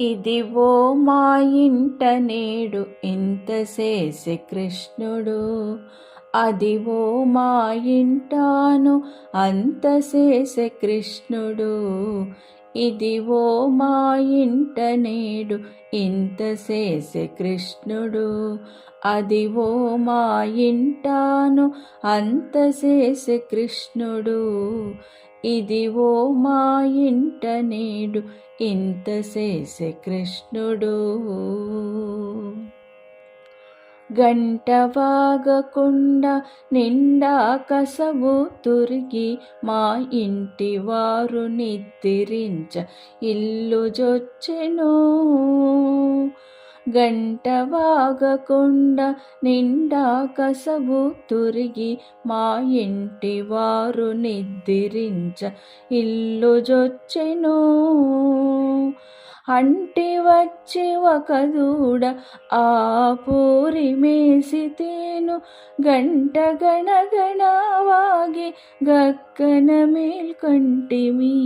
ఇదివో మా ఇంట నేడు ఎంత చేసే కృష్ణుడు. అదివో మా ఇంటాను అంత చేసే కృష్ణుడు. ఇదివో మా ఇంట నేడు ఇంత చేసే కృష్ణుడు. అదివో మా ఇంటాను అంత చేసే కృష్ణుడు. ఇదివో మా ఇంట నేడు ఇంత చేసే కృష్ణుడు. గంట వాగకుండా నిండా కసవు తురిగి మా ఇంటి వారు నిద్రించ ఇల్లు జొచ్చెను. గంట వాగకుండా నిండా కసవు తురిగి మా ఇంటి వారు నిద్రించ ఇల్లు జొచ్చెను. అంటి వచ్చి ఒక దూడ ఆ పూరి మేసి తేను. గంట గణగణ వాగి గక్కన మేల్కంటిమి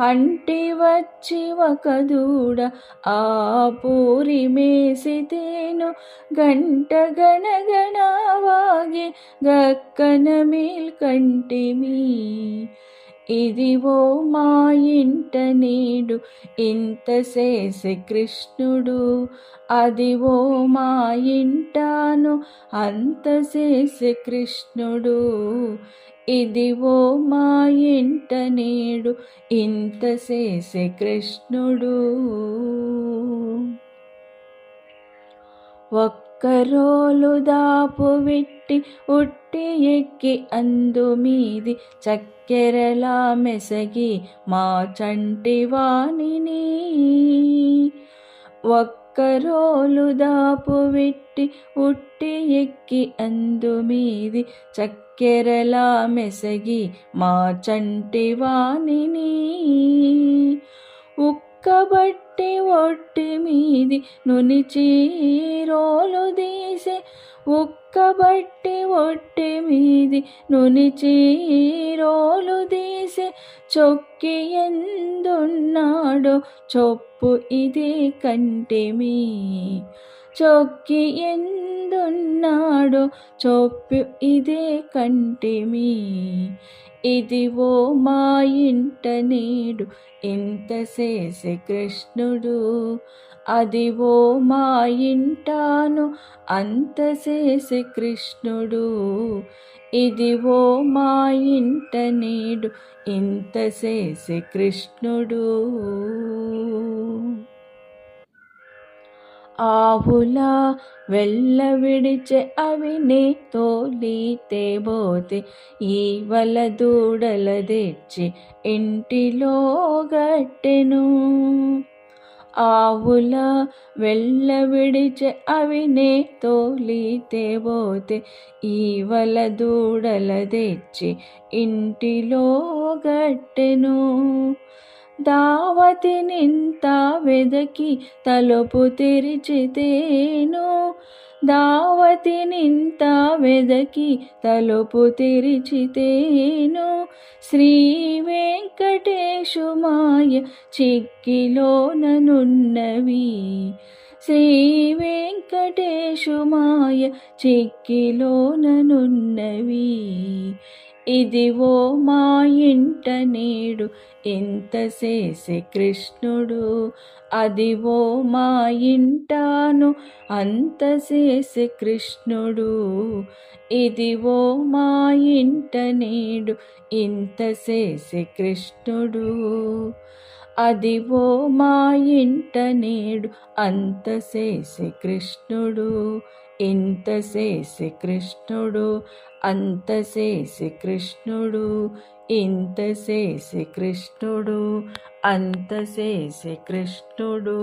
అంటి వచ్చి ఒక దూడ ఆ పూరి మేసితేను గంట గణగణ వాగి గక్కన మేల్కంటిమి ఇదివో మా ఇంట నేడు ఇంత చేసే కృష్ణుడు. అదివో మా ఇంటాను అంత చేసే కృష్ణుడు. ఇదివో మా ఇంట నేడు ఇంత చేసే కృష్ణుడు. కరోలు దాపు విట్టి ఉట్టి ఎక్కి అందు మీది చక్కెరలా మెసగి మా చంటి వాణిని. ఒక్కరోలు దాపు విట్టి ఉట్టి ఎక్కి అందు మీది చక్కెరలా మెసగి మా చంటి వాణిని. ఉక్కబట్టి ఒట్టి మీది నుని చీరోలు దీసే ఉక్కబట్టి ఒట్టి మీది నుని రోలు దీసే చొక్కి ఎందున్నాడో చొప్పు ఇది కంటిమి చొక్కి ఎందు ఎందున్నాడో చొప్పు ఇదే కంటిమి ఇదివో మా ఇంట నేడు ఇంత చేసే కృష్ణుడు. అదివో మా ఇంటాను అంత చేసే కృష్ణుడు. ఇదివో మా ఇంట నేడు ఇంత చేసే కృష్ణుడు. ఆవులా వెళ్ళ విడిచె అవిని తోలితే బోతే ఈవల దూడల తెచ్చి ఇంటిలో గట్టెను. ఆవుల వెళ్ళ విడిచె అవినే తోలితే పోతే ఈవల దూడల తెచ్చి ఇంటిలో గట్టెను. దావతి నింత వెదకి తలుపు తెరిచితేను. దావతి నింత వెదకి తలుపు తెరిచితేను. శ్రీ వెంకటేశు మాయ చిక్కిలోననున్నవి శ్రీ వెంకటేశు మాయ చిక్కిలోననున్నవి ఇదివో మా ఇంట నేడు ఎంత చేసే కృష్ణుడు. అదివో మా ఇంటాను అంత చేసే కృష్ణుడు. ఇదివో మా ఇంట నేడు ఇంత చేసే కృష్ణుడు. అదివో మా ఇంట నేడు అంత చేసి కృష్ణుడు ఇంత చేసి కృష్ణుడు అంత చేసి కృష్ణుడు ఇంత చేసి కృష్ణుడు అంత చేసి కృష్ణుడు.